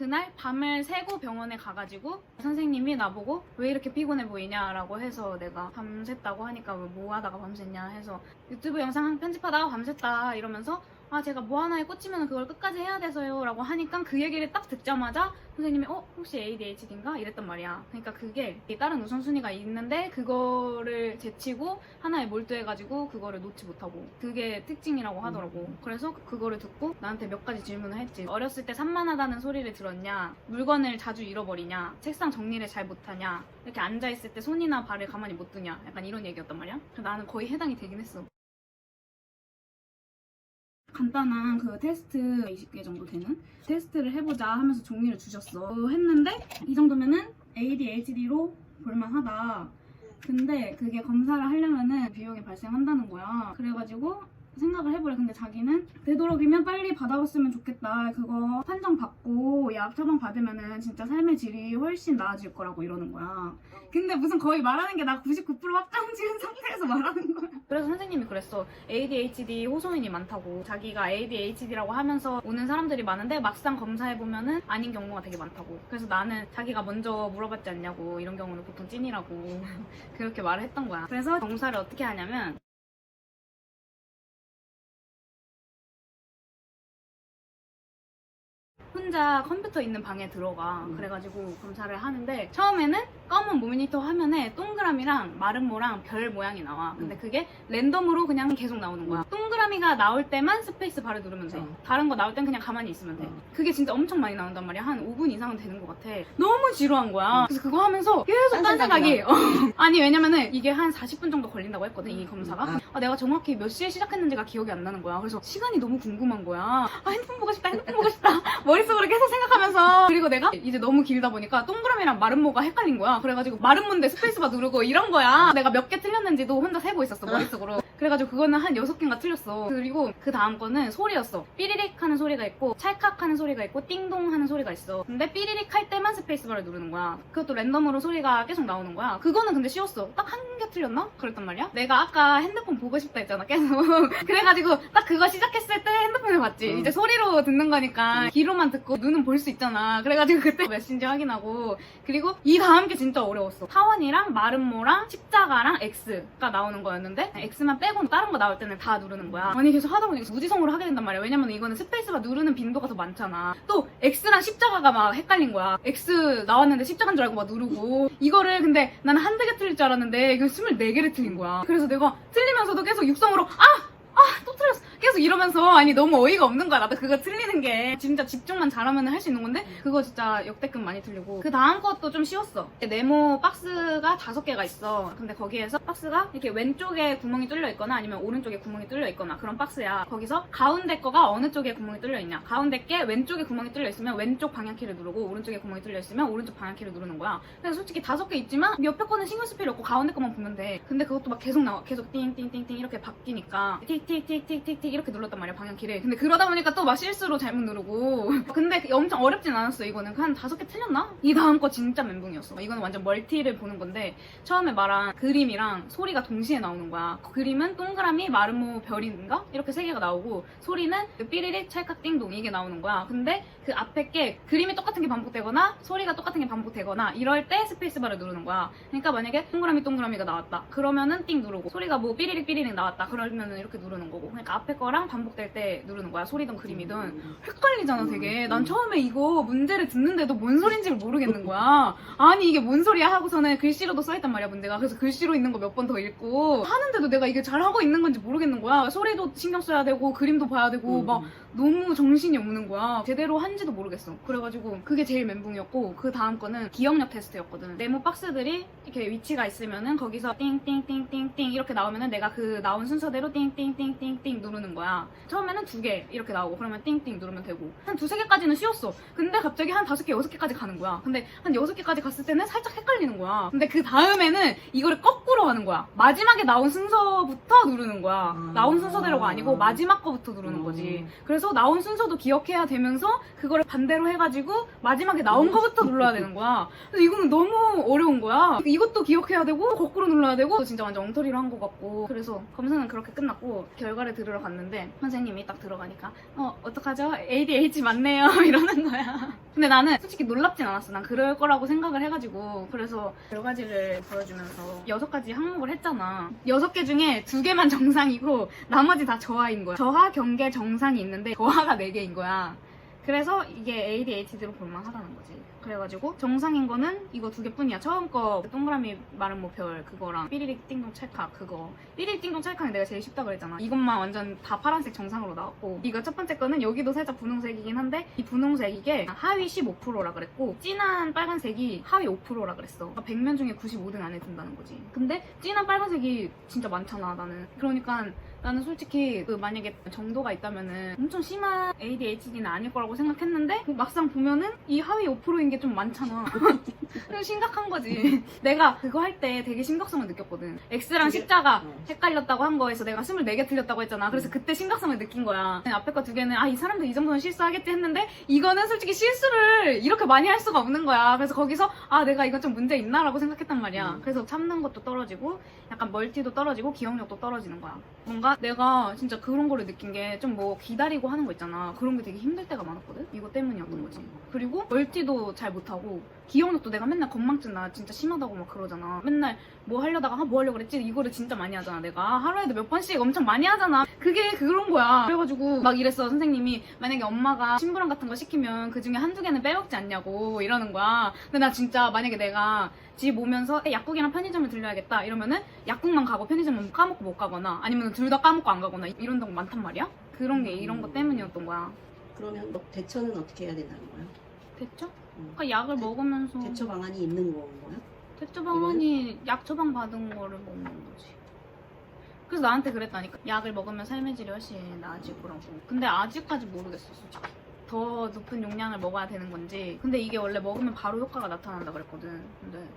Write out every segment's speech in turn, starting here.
그날 밤을 새고 병원에 가가지고 선생님이 나보고 왜 이렇게 피곤해 보이냐라고 해서 내가 밤샜다고 하니까 왜뭐 하다가 밤샜냐? 해서 유튜브 영상 편집하다가 밤샜다. 이러면서 아 제가 뭐 하나에 꽂히면 그걸 끝까지 해야 돼서요 라고 하니까 그 얘기를 딱 듣자마자 선생님이 어 혹시 ADHD인가? 이랬단 말이야. 그러니까 그게 다른 우선순위가 있는데 그거를 제치고 하나에 몰두해가지고 그거를 놓지 못하고 그게 특징이라고 하더라고. 그래서 그거를 듣고 나한테 몇 가지 질문을 했지. 어렸을 때 산만하다는 소리를 들었냐? 물건을 자주 잃어버리냐? 책상 정리를 잘 못하냐? 이렇게 앉아있을 때 손이나 발을 가만히 못 두냐? 약간 이런 얘기였단 말이야. 나는 거의 해당이 되긴 했어 간단한 그 테스트 20개 정도 되는 테스트를 해보자 하면서 종이를 주셨어. 어, 했는데 이 정도면은 ADHD로 볼만하다. 근데 그게 검사를 하려면은 비용이 발생한다는 거야. 그래가지고 생각을 해보래. 근데 자기는 되도록이면 빨리 받아봤으면 좋겠다. 그거 판정 받고 약 처방 받으면은 진짜 삶의 질이 훨씬 나아질 거라고 이러는 거야. 근데 무슨 거의 말하는 게 나 99% 확정 지은 상태에서 말하는 거야. 그래서 선생님이 그랬어. ADHD 호소인이 많다고. 자기가 ADHD라고 하면서 오는 사람들이 많은데 막상 검사해보면은 아닌 경우가 되게 많다고. 그래서 나는 자기가 먼저 물어봤지 않냐고. 이런 경우는 보통 찐이라고. 그렇게 말을 했던 거야. 그래서 검사를 어떻게 하냐면 혼자 컴퓨터 있는 방에 들어가. 음. 그래가지고 검사를 하는데 처음에는 검은 모니터 화면에 동그라미랑 마름모랑 별 모양이 나와. 근데 음. 그게 랜덤으로 그냥 계속 나오는 거야. 동그라미가 나올 때만 스페이스 바를 누르면 돼. 어. 다른 거 나올 땐 그냥 가만히 있으면 돼. 어. 그게 진짜 엄청 많이 나온단 말이야. 한 5분 이상은 되는 것 같아. 너무 지루한 거야. 그래서 그거 하면서 계속 딴 딴 생각이. 어. 아니 왜냐면은 이게 한 40분 정도 걸린다고 했거든 이 검사가. 아. 아, 내가 정확히 몇 시에 시작했는지가 기억이 안 나는 거야. 그래서 시간이 너무 궁금한 거야. 아, 핸드폰 보고 싶다, 핸드폰 보고 싶다. 머릿속으로 계속 생각하면서. 그리고 내가 이제 너무 길다 보니까 동그라미랑 마름모가 헷갈린 거야. 그래가지고 마름모인데 스페이스바 누르고 이런 거야. 내가 몇 개 틀렸는지도 혼자 세고 있었어, 머릿속으로. 그래가지고 그거는 한 여섯 개인가 틀렸어. 그리고 그 다음 거는 소리였어. 삐리릭 하는 소리가 있고, 찰칵 하는 소리가 있고, 띵동 하는 소리가 있어. 근데 삐리릭 할 때만 스페이스바를 누르는 거야. 그것도 랜덤으로 소리가 계속 나오는 거야. 그거는 근데 쉬웠어. 딱 한 개 틀렸나? 그랬단 말이야. 내가 아까 핸드폰 보고 싶다 했잖아, 계속. 그래가지고 딱 그거 시작했을 때 핸드폰을 봤지. 음. 이제 소리로 듣는 거니까 귀로만 듣고 눈은 볼 수 있잖아. 그래가지고 그때 몇인지 확인하고 그리고 이 다음 게 진짜 어려웠어. 타원이랑 마름모랑 십자가랑 X가 나오는 거였는데 X만 빼고 다른 거 나올 때는 다 누르는 거야. 아니 계속 하다 보니까 무지성으로 하게 된단 말이야. 왜냐면 이거는 스페이스바 누르는 빈도가 더 많잖아. 또 X랑 십자가가 막 헷갈린 거야. X 나왔는데 십자가인 줄 알고 막 누르고 이거를 근데 나는 한두 개 틀릴 줄 알았는데 이거 24개를 틀린 거야. 그래서 내가 틀리면서도 계속 육성으로 아! 계속 이러면서, 아니, 너무 어이가 없는 거야. 나도 그거 틀리는 게. 진짜 집중만 잘하면 할 수 있는 건데, 그거 진짜 역대급 많이 틀리고. 그 다음 것도 좀 쉬웠어. 네모 박스가 다섯 개가 있어. 근데 거기에서 박스가 이렇게 왼쪽에 구멍이 뚫려 있거나 아니면 오른쪽에 구멍이 뚫려 있거나 그런 박스야. 거기서 가운데 거가 어느 쪽에 구멍이 뚫려 있냐. 가운데 게 왼쪽에 구멍이 뚫려 있으면 왼쪽 방향키를 누르고, 오른쪽에 구멍이 뚫려 있으면 오른쪽 방향키를 누르는 거야. 근데 솔직히 다섯 개 있지만, 옆에 거는 신경 쓸 필요 없고, 가운데 거만 보면 돼. 근데 그것도 막 계속 나와. 계속 띵띵띵띵 이렇게 바뀌니까, 틱틱틱틱틱틱 이렇게 눌렀단 말이야, 방향키를. 근데 그러다 보니까 또 막 실수로 잘못 누르고. 근데 엄청 어렵진 않았어, 이거는. 한 다섯 개 틀렸나? 이 다음 거 진짜 멘붕이었어. 이거는 완전 멀티를 보는 건데, 처음에 말한 그림이랑 소리가 동시에 나오는 거야. 그 그림은 동그라미, 마르모, 별인가? 이렇게 세 개가 나오고, 소리는 삐리릭, 찰칵, 띵동 이게 나오는 거야. 근데 그 앞에 게 그림이 똑같은 게 반복되거나, 소리가 똑같은 게 반복되거나, 이럴 때 스페이스바를 누르는 거야. 그러니까 만약에 동그라미, 동그라미가 나왔다. 그러면은 띵 누르고, 소리가 뭐 삐리릭, 삐리릭 나왔다. 그러면은 이렇게 누르는 거고. 그러니까 앞에 거랑 반복될 때 누르는 거야. 소리든 그림이든. 헷갈리잖아 되게. 난 처음에 이거 문제를 듣는데도 뭔 소린지를 모르겠는 거야. 아니 이게 뭔 소리야 하고서는 글씨로도 써있단 말이야 문제가. 그래서 글씨로 있는 거 몇 번 더 읽고 하는데도 내가 이게 잘하고 있는 건지 모르겠는 거야. 소리도 신경 써야 되고 그림도 봐야 되고 막 너무 정신이 없는 거야. 제대로 한지도 모르겠어. 그래가지고 그게 제일 멘붕이었고 그 다음 거는 기억력 테스트였거든. 네모 박스들이 이렇게 위치가 있으면은 거기서 띵띵띵띵띵 이렇게 나오면은 내가 그 나온 순서대로 띵띵띵띵띵 누르는 거야. 처음에는 두 개 이렇게 나오고 그러면 띵띵 누르면 되고. 한 두세 개까지는 쉬웠어. 근데 갑자기 한 다섯 개 여섯 개까지 가는 거야. 근데 한 여섯 개까지 갔을 때는 살짝 헷갈리는 거야. 근데 그 다음에는 이거를 거꾸로 하는 거야. 마지막에 나온 순서부터 누르는 거야. 아. 나온 순서대로가 아니고 마지막 거부터 누르는 거지. 그래서 나온 순서도 기억해야 되면서 그거를 반대로 해가지고 마지막에 나온 거부터 눌러야 되는 거야. 그래서 이거는 너무 어려운 거야. 이것도 기억해야 되고 거꾸로 눌러야 되고 진짜 완전 엉터리로 한거 같고. 그래서 검사는 그렇게 끝났고 결과를 들으러 갔는데 있었는데 선생님이 딱 들어가니까 어 어떡하죠? ADH 맞네요 이러는 거야. 근데 나는 솔직히 놀랍진 않았어. 난 그럴 거라고 생각을 해가지고 그래서 여러 가지를 보여주면서 여섯 가지 항목을 했잖아. 여섯 개 중에 두 개만 정상이고 나머지 다 저하인 거야. 저하, 경계, 정상이 있는데 저하가 네 개인 거야. 그래서 이게 ADHD로 볼만하다는 거지. 그래가지고 정상인 거는 이거 두 개뿐이야. 처음 거 동그라미 마른 모별 그거랑 삐리릭 띵동 찰칵 그거. 삐리릭 띵동 찰칵이 내가 제일 쉽다 그랬잖아. 이것만 완전 다 파란색 정상으로 나왔고 이거 첫 번째 거는 여기도 살짝 분홍색이긴 한데 이 분홍색 이게 하위 15%라 그랬고 진한 빨간색이 하위 5%라 그랬어. 그러니까 100명 중에 95등 안에 든다는 거지. 근데 진한 빨간색이 진짜 많잖아 나는. 그러니까 나는 솔직히 그 만약에 정도가 있다면은 엄청 심한 ADHD는 아닐 거라고 생각했는데 막상 보면은 이 하위 5%인 게 좀 많잖아. 좀 심각한 거지. 내가 그거 할 때 되게 심각성을 느꼈거든. X랑 십자가 어. 헷갈렸다고 한 거에서 내가 24개 틀렸다고 했잖아. 그래서 음. 그때 심각성을 느낀 거야. 앞에 거 두 개는 아 이 사람들 이 정도는 실수하겠지 했는데 이거는 솔직히 실수를 이렇게 많이 할 수가 없는 거야. 그래서 거기서 아 내가 이거 좀 문제 있나라고 생각했단 말이야. 음. 그래서 참는 것도 떨어지고 약간 멀티도 떨어지고 기억력도 떨어지는 거야. 뭔가 내가 진짜 그런 거를 느낀 게 좀 뭐 기다리고 하는 거 있잖아. 그런 게 되게 힘들 때가 많았거든. 이거 때문이었던 거지. 그리고 멀티도 잘 못하고 기억력도 내가 맨날 건망증 나 진짜 심하다고 막 그러잖아. 맨날 뭐 하려다가 아, 뭐 하려고 그랬지? 이거를 진짜 많이 하잖아 내가. 하루에도 몇 번씩 엄청 많이 하잖아. 그게 그런 거야. 그래가지고 막 이랬어 선생님이 만약에 엄마가 심부름 같은 거 시키면 그 중에 한두 개는 빼먹지 않냐고 이러는 거야. 근데 나 진짜 만약에 내가 집 오면서 에, 약국이랑 편의점을 들려야겠다 이러면은 약국만 가고 편의점은 까먹고 못 가거나 아니면 둘 다 까먹고 안 가거나 이런 경우 많단 말이야. 그런 게 이런 거 때문이었던 거야. 그러면 너 대처는 어떻게 해야 된다는 거야? 됐죠? 음. 그러니까 약을 먹으면서 대처 방안이 있는 거야? 대처 방안이 약 처방 받은 거를 먹는 거지. 그래서 나한테 그랬다니까. 약을 먹으면 삶의 질이 훨씬 나아질 거라고. 근데 아직까지 모르겠어, 솔직히. 더 높은 용량을 먹어야 되는 건지. 근데 이게 원래 먹으면 바로 효과가 나타난다 그랬거든. 근데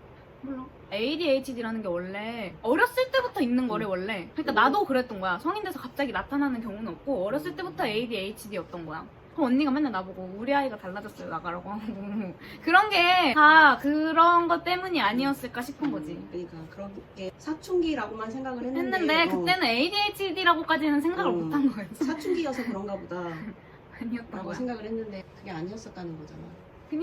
몰라. ADHD라는 게 원래 어렸을 때부터 있는 거래 음. 원래. 그러니까 나도 그랬던 거야. 성인 돼서 갑자기 나타나는 경우는 없고 어렸을 때부터 ADHD였던 거야. 그럼 언니가 맨날 나보고 우리 아이가 달라졌어요 나가라고 하고 그런 게 다 그런 것 때문이 아니었을까 싶은 거지. 음, 그러니까 그런 게 사춘기라고만 생각을 했는데, 했는데 어, 그때는 ADHD라고까지는 생각을 음. 못한 거였지. 사춘기여서 그런가 보다 아니었던 라고. 생각을 했는데 그게 아니었었다는 거잖아.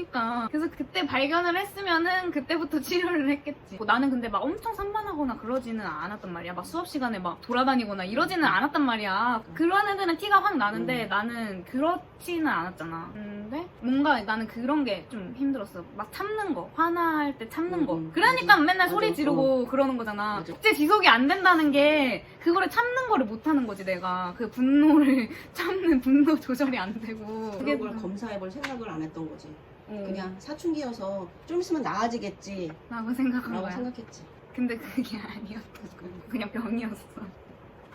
그니까 그래서 그때 발견을 했으면은 그때부터 치료를 했겠지. 뭐 나는 근데 막 엄청 산만하거나 그러지는 않았단 말이야. 막 수업 시간에 막 돌아다니거나 이러지는 않았단 말이야. 그런 애들은 티가 확 나는데 음. 나는 그렇지는 않았잖아. 근데 뭔가 나는 그런 게 좀 힘들었어. 막 참는 거, 화날 때 참는 음, 거. 음, 그러니까 맞아. 맨날 맞아. 소리 지르고 그러는 거잖아. 맞아. 국제 지속이 안 된다는 게 그거를 참는 거를 못 하는 거지 내가. 그 분노를 참는 분노 조절이 안 되고. 그런 걸 검사해 볼 생각을 안 했던 거지. 어, 그냥 사춘기여서 좀 있으면 나아지겠지 라고 생각한 라고 거야. 생각했지. 근데 그게 아니었어. 그냥 병이었어.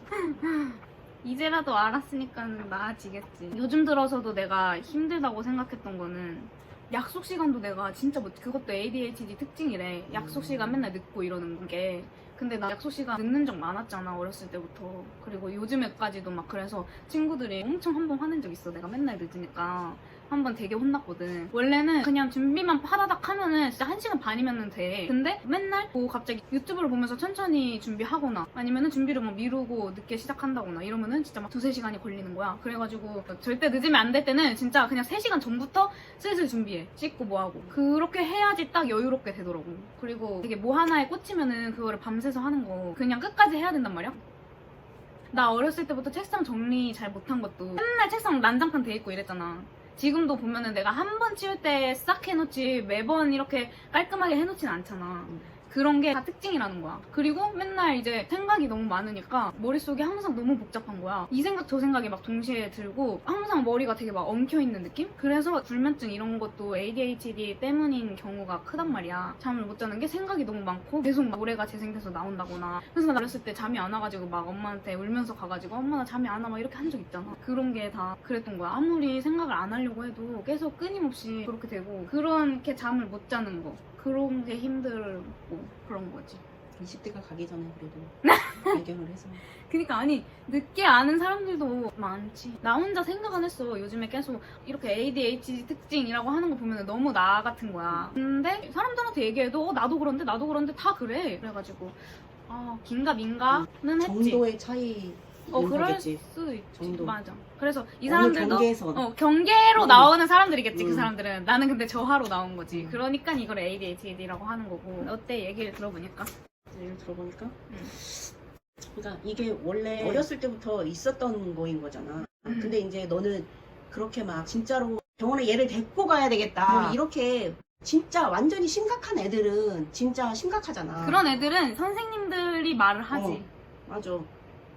이제라도 알았으니까 나아지겠지. 요즘 들어서도 내가 힘들다고 생각했던 거는 약속 시간도 내가 진짜 뭐 그것도 ADHD 특징이래. 약속 시간 맨날 늦고 이러는 게. 근데 나 약속 시간 늦는 적 많았잖아 어렸을 때부터. 그리고 요즘에까지도 막 그래서 친구들이 엄청 한 번 화낸 적 있어. 내가 맨날 늦으니까. 한 번 되게 혼났거든. 원래는 그냥 준비만 파다닥 하면은 진짜 한 시간 반이면 돼. 근데 맨날 뭐 갑자기 유튜브를 보면서 천천히 준비하거나 아니면은 준비를 뭐 미루고 늦게 시작한다거나 이러면은 진짜 막 두세 시간이 걸리는 거야. 그래가지고 절대 늦으면 안 될 때는 진짜 그냥 세 시간 전부터 슬슬 준비해. 씻고 뭐 하고. 그렇게 해야지 딱 여유롭게 되더라고. 그리고 되게 뭐 하나에 꽂히면은 그거를 밤새서 하는 거 그냥 끝까지 해야 된단 말이야. 나 어렸을 때부터 책상 정리 잘 못한 것도 맨날 책상 난장판 돼 있고 이랬잖아. 지금도 보면은 내가 한 번 치울 때 싹 해놓지 매번 이렇게 깔끔하게 해놓진 않잖아. 음. 그런 게 다 특징이라는 거야. 그리고 맨날 이제 생각이 너무 많으니까 머릿속이 항상 너무 복잡한 거야. 이 생각 저 생각이 막 동시에 들고 항상 머리가 되게 막 엉켜있는 느낌? 그래서 불면증 이런 것도 ADHD 때문인 경우가 크단 말이야. 잠을 못 자는 게 생각이 너무 많고 계속 막 노래가 재생돼서 나온다거나 그래서 나 어렸을 때 잠이 안 와가지고 막 엄마한테 울면서 가가지고 엄마 나 잠이 안 와 막 이렇게 한 적 있잖아. 그런 게 다 그랬던 거야. 아무리 생각을 안 하려고 해도 계속 끊임없이 그렇게 되고 그렇게 잠을 못 자는 거 그런 게 힘들고 그런 거지. 20대가 가기 전에 그래도 발견을 해서 그니까 아니 늦게 아는 사람들도 많지. 나 혼자 생각 안 했어. 요즘에 계속 이렇게 ADHD 특징이라고 하는 거 보면 너무 나 같은 거야. 근데 사람들한테 얘기해도 어, 나도 그런데 나도 그런데 다 그래. 그래가지고 아 긴가 민가는 했지. 정도의 차이 어 그럴 거겠지. 수 있지 정도. 맞아 그래서 이 어느 사람들도 경계에선 어, 경계로 음. 나오는 사람들이겠지 그 음. 사람들은 나는 근데 저하로 나온 거지 음. 그러니까 이걸 ADHD라고 하는 거고 어때 얘기를 들어보니까 예를 들어보니까 음. 그러니까 이게 원래 어렸을 때부터 있었던 거인 거잖아. 음. 근데 이제 너는 그렇게 막 진짜로 병원에 얘를 데리고 가야 되겠다. 뭐 이렇게 진짜 완전히 심각한 애들은 진짜 심각하잖아. 그런 애들은 선생님들이 말을 하지 맞아.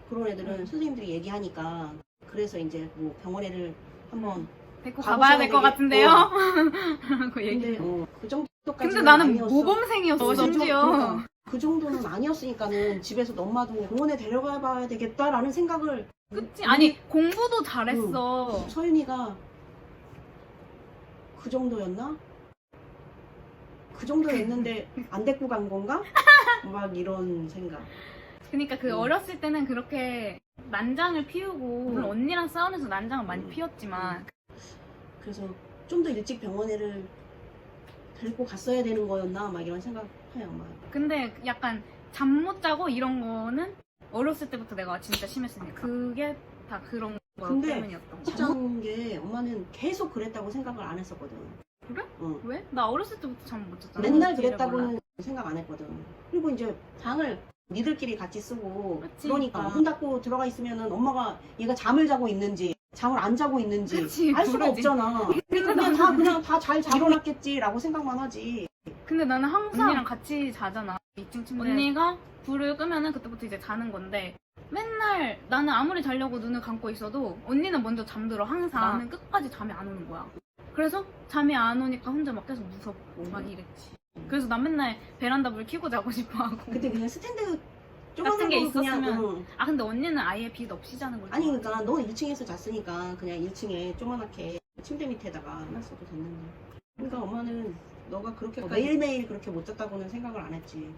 그런 애들은 음. 선생님들이 얘기하니까 그래서 이제 뭐 병원에를 한번 데리고 가봐야 될 것 같은데요 어. 그 얘기 어, 그 정도까지 근데 나는 모범생이었어 심지어 그러니까 그 정도는 아니었으니까는 집에서도 엄마도 병원에 데려가 봐야 되겠다라는 생각을 그치 아니 공부도 잘했어 서윤이가 그 정도였나? 그 정도였는데 안 데리고 간 건가? 막 이런 생각. 그러니까 그 음. 어렸을 때는 그렇게 난장을 피우고 물론 음. 언니랑 싸우면서 난장을 많이 음. 피웠지만 그래서 좀 더 일찍 병원에를 데리고 갔어야 되는 거였나? 막 이런 생각해요, 엄마. 근데 약간 잠 못 자고 이런 거는 어렸을 때부터 내가 진짜 심했으니까 그게 다 그런 거 근데 때문이었던 거 잠자는 게 엄마는 계속 그랬다고 생각을 안 했었거든. 그래? 응. 왜? 나 어렸을 때부터 잠 못 잤잖아 맨날 뒤를 몰라. 그랬다고는 생각 안 했거든. 그리고 이제 방을 니들끼리 같이 쓰고 그치. 그러니까 문 닫고 들어가 있으면은 엄마가 얘가 잠을 자고 있는지 잠을 안 자고 있는지 그치, 알 수가 모르지. 없잖아. 그러니까 그냥 다 그냥 다 잘 자고났겠지라고 생각만 하지. 근데 나는 항상 언니랑 같이 자잖아 2층 침대 언니가 불을 끄면은 그때부터 이제 자는 건데 맨날 나는 아무리 자려고 눈을 감고 있어도 언니는 먼저 잠들어 항상 나는 끝까지 잠이 안 오는 거야 그래서 잠이 안 오니까 혼자 막 계속 무섭고 막 이랬지 그래서 난 맨날 베란다 불 켜고 자고 싶어 하고 그때 그냥 스탠드 같은 조그만 게 거 그냥 있었으면 응. 아 근데 언니는 아예 빛 없이 자는 걸 아니. 그러니까 너 1층에서 잤으니까 그냥 1층에 조그맣게 침대 밑에다가 해놨어도 됐는데. 그러니까 엄마는 너가 그렇게 매일매일 그렇게 못 잤다고는 생각을 안 했지.